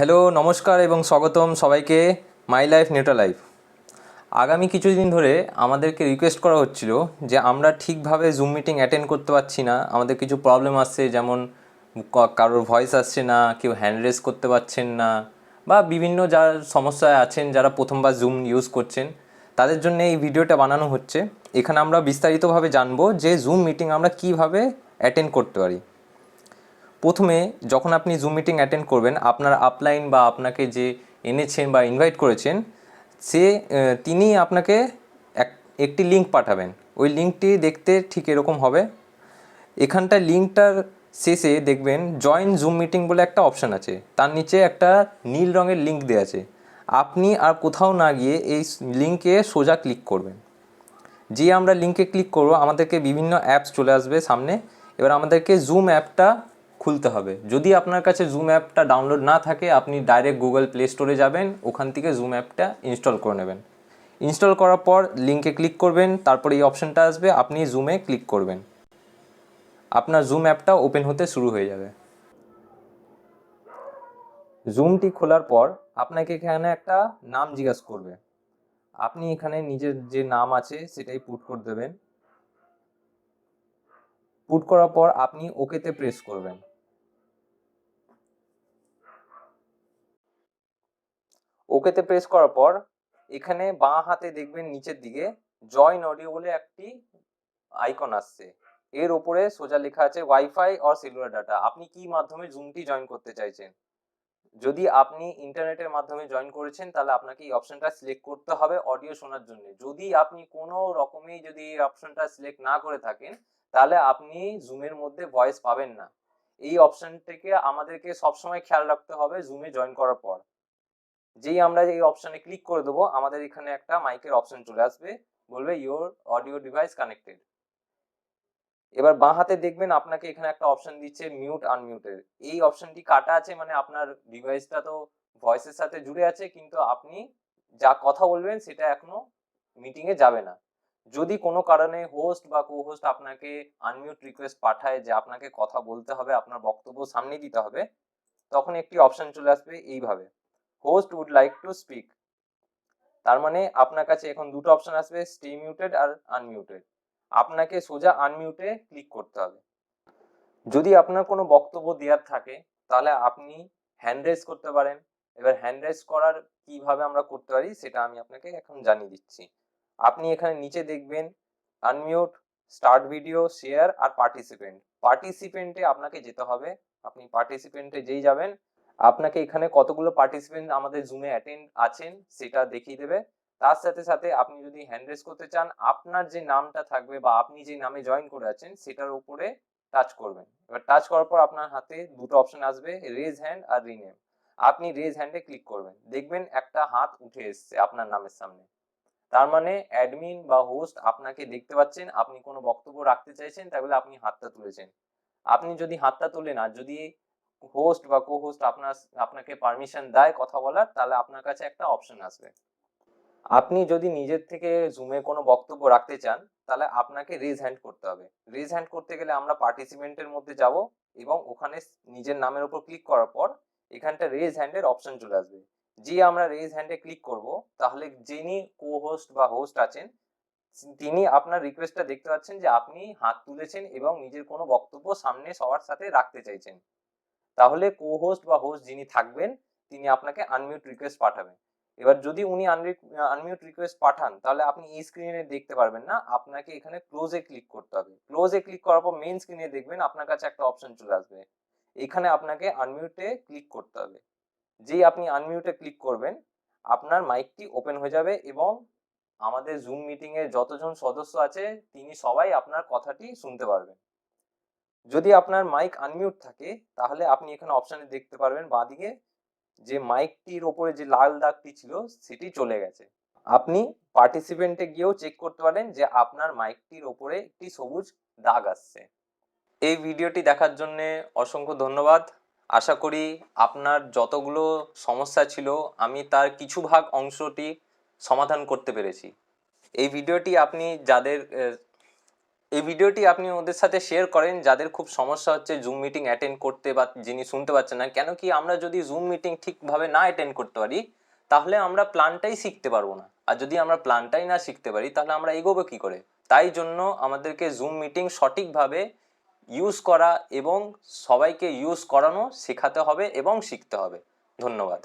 Hello, নমস্কার এবং স্বাগতম সবাইকে মাই লাইফ, নিউট্রাল লাইফ। আগামী কিছুদিন ধরে আমাদেরকে রিকোয়েস্ট করা হচ্ছিল যে আমরা ঠিকভাবে জুম মিটিং অ্যাটেন্ড করতে পারছি না। আমাদের কিছু প্রবলেম আসছে, যেমন কারোর ভয়েস আসছে না, কেউ হ্যান্ড রেস করতে পারছেন না, বা বিভিন্ন যার সমস্যায় আছেন, যারা প্রথমবার জুম ইউজ করছেন, তাদের জন্য এই ভিডিওটা বানানো হচ্ছে। এখানে আমরা বিস্তারিতভাবে জানব যে জুম মিটিং আমরা কীভাবে অ্যাটেন্ড করতে পারি। প্রথমে যখন আপনি জুম মিটিং অ্যাটেন্ড করবেন, আপনার আপলাইন বা আপনাকে যে এনেছেন বা ইনভাইট করেছেন, সে তিনি আপনাকে এক, একটি লিঙ্ক পাঠাবেন। ওই লিঙ্কটি দেখতে ঠিক এরকম হবে। এখানটা লিঙ্কটার শেষে দেখবেন জয়েন জুম মিটিং বলে একটা অপশান আছে। তার নিচে একটা নীল রঙের লিঙ্ক দেওয়া আছে। আপনি আর কোথাও না গিয়ে এই লিঙ্কে সোজা ক্লিক করবেন। যে আমরা লিঙ্কে ক্লিক করব, আমাদেরকে বিভিন্ন অ্যাপস চলে আসবে সামনে। এবার আমাদেরকে জুম অ্যাপটা খুলতে হবে। যদি আপনার কাছে জুম অ্যাপটা ডাউনলোড না থাকে, আপনি ডাইরেক্ট গুগল প্লে স্টোরে যাবেন, ওখান থেকে জুম অ্যাপটা ইনস্টল করে নেবেন। ইনস্টল করার পর লিঙ্কে ক্লিক করবেন, তারপর এই অপশানটা আসবে, আপনি জুমে ক্লিক করবেন। আপনার জুম অ্যাপটা ওপেন হতে শুরু হয়ে যাবে। জুমটি খোলার পর আপনাকে এখানে একটা নাম জিজ্ঞাসা করবে। আপনি এখানে নিজের যে নাম আছে, সেটাই পুট করে দেবেন। পুট করার পর আপনি ওকেতে প্রেস করবেন। ওকেতে প্রেস করার পর এখানে বাঁ হাতে দেখবেন নিচের দিকে জয়েন অডিও বলে একটি আইকন আসছে। এর উপরে সোজা লেখা আছে ওয়াইফাই অর সেলুলার ডাটা আপনি কি মাধ্যমে জুমটি জয়েন করতে চাইছেন? যদি আপনি ইন্টারনেটের মাধ্যমে জয়েন করেছেন, তাহলে আপনাকে এই অপশনটা সিলেক্ট করতে হবে অডিও শোনার জন্য। যদি আপনি কোনো রকমেই যদি এই অপশনটা সিলেক্ট না করে থাকেন, তাহলে আপনি জুমের মধ্যে ভয়েস পাবেন না। এই অপশনটাকে আমাদেরকে সবসময় খেয়াল রাখতে হবে জুমে জয়েন করার পর। যেই আমরা এই অপশনে ক্লিক করে দেবো, আমাদের এখানে একটা মাইকের অপশন চলে আসবে, বলবে ইওর অডিও ডিভাইস কানেক্টেড এবার বাঁ হাতে দেখবেন আপনাকে এখানে একটা অপশন দিচ্ছে মিউট আনমিউটের এই অপশনটি কাটা আছে মানে আপনার ডিভাইসটা তো ভয়েসের সাথে জুড়ে আছে, কিন্তু আপনি যা কথা বলবেন সেটা এখনও মিটিংয়ে যাবে না। যদি কোনো কারণে হোস্ট বা কো হোস্ট আপনাকে আনমিউট রিকোয়েস্ট পাঠায় যে আপনাকে কথা বলতে হবে, আপনার বক্তব্য সামনে দিতে হবে, তখন একটি অপশন চলে আসবে এইভাবে। Host would like to speak তার মানে আপনার কাছে এখন দুটো অপশন আসবে স্টে মিউটেড আর আনমিউটেড আপনাকে সোজা আনমিউটে ক্লিক করতে হবে। যদি আপনার কোনো বক্তব্য দেওয়ার থাকে, তাহলে আপনি হ্যান্ড রেজ করতে পারেন। এবার হ্যান্ড রেজ করার কীভাবে আমরা করতে পারি, সেটা আমি আপনাকে এখন জানিয়ে দিচ্ছি। আপনি এখানে নিচে দেখবেন আনমিউট স্টার্ট ভিডিও শেয়ার আর পার্টিসিপেন্ট পার্টিসিপেন্টে আপনাকে যেতে হবে। আপনি পার্টিসিপেন্টে যেই যাবেন আপনাকে এখানে কতগুলো পার্টিসিপেন্ট আমাদের জুমে অ্যাটেন্ড আছেন সেটা দেখিয়ে দেবে। তার সাথে সাথে আপনি যদি হ্যান্ড রেজ করতে চান, আপনার যে নামটা থাকবে বা আপনি যে নামে জয়েন করে আছেন সেটার উপরে টাচ করবেন। এবার টাচ করার পর আপনার হাতে দুটো অপশন আসবে রেজ হ্যান্ড আর রিনেম আপনি রেজ হ্যান্ডে ক্লিক করবেন। দেখবেন একটা হাত উঠে এসছে আপনার নামের সামনে। তার মানে অ্যাডমিন বা হোস্ট আপনাকে দেখতে পাচ্ছেন, আপনি কোনো বক্তব্য রাখতে চাইছেন, তাহলে আপনি হাতটা তুলেছেন। আপনি যদি হাতটা তোলেন আর যদি হোস্ট বা কো হোস্ট আপনার, আপনাকে পারমিশন দেয় কথা বলার, তাহলে আপনার কাছে একটা অপশন আসবে। আপনি যদি নিজের থেকে জুমে কোনো বক্তব্য রাখতে চান, তাহলে আপনাকে রেজ হ্যান্ড করতে হবে। রেজ হ্যান্ড করতে গেলে আমরা পার্টিসিপেন্টের মধ্যে যাব এবং ওখানে নিজের নামের উপর ক্লিক করার পর এখানটা রেজ হ্যান্ডের অপশন চলে আসবে। যে আমরা রেজ হ্যান্ডে ক্লিক করব, তাহলে যিনি কো হোস্ট বা হোস্ট আছেন, তিনি আপনার রিকোয়েস্টটা দেখতে পাচ্ছেন যে আপনি হাত তুলেছেন এবং নিজের কোনো বক্তব্য সামনে সবার সাথে রাখতে চাইছেন। তাহলে কো হোস্ট বা হোস্ট যিনি থাকবেন, তিনি আপনাকে আনমিউট রিকোয়েস্ট পাঠাবেন। এবার যদি উনি আনমিউট রিকোয়েস্ট পাঠান, তাহলে আপনি এই স্ক্রিনে দেখতে পারবেন না, আপনাকে এখানে ক্লোজে ক্লিক করতে হবে। ক্লোজে ক্লিক করার পর মেইন স্ক্রিনে দেখবেন আপনার কাছে একটা অপশন চলে আসবে। এখানে আপনাকে আনমিউটে ক্লিক করতে হবে। যেই আপনি আনমিউটে ক্লিক করবেন, আপনার মাইকটি ওপেন হয়ে যাবে এবং আমাদের জুম মিটিং এর যতজন সদস্য আছে, তিনি সবাই আপনার কথাটি শুনতে পারবেন। যদি আপনার মাইক আনমিউট থাকে, তাহলে আপনি এখানে অপশানে দেখতে পারবেন বাঁদিকে যে মাইকটির ওপরে যে লাল দাগটি ছিল, সেটি চলে গেছে। আপনি পার্টিসিপেন্টে গিয়েও চেক করতে পারেন যে আপনার মাইকটির ওপরে একটি সবুজ দাগ আসছে। এই ভিডিওটি দেখার জন্যে অসংখ্য ধন্যবাদ। আশা করি আপনার যতগুলো সমস্যা ছিল, আমি তার কিছু ভাগ অংশটি সমাধান করতে পেরেছি। এই ভিডিওটি আপনি যাদের এই ভিডিওটি আপনি ওদের সাথে শেয়ার করেন, যাদের খুব সমস্যা হচ্ছে জুম মিটিং অ্যাটেন্ড করতে বা যিনি শুনতে পাচ্ছেন না, কেন কি আমরা যদি জুম মিটিং ঠিকভাবে না অ্যাটেন্ড করতে পারি, তাহলে আমরা প্ল্যানটাই শিখতে পারব না। আর যদি আমরা প্ল্যানটাই না শিখতে পারি, তাহলে আমরা এগোবো কি করে? তাই জন্য আমাদেরকে জুম মিটিং সঠিকভাবে ইউজ করা এবং সবাইকে ইউজ করানো শেখাতে হবে এবং শিখতে হবে। ধন্যবাদ।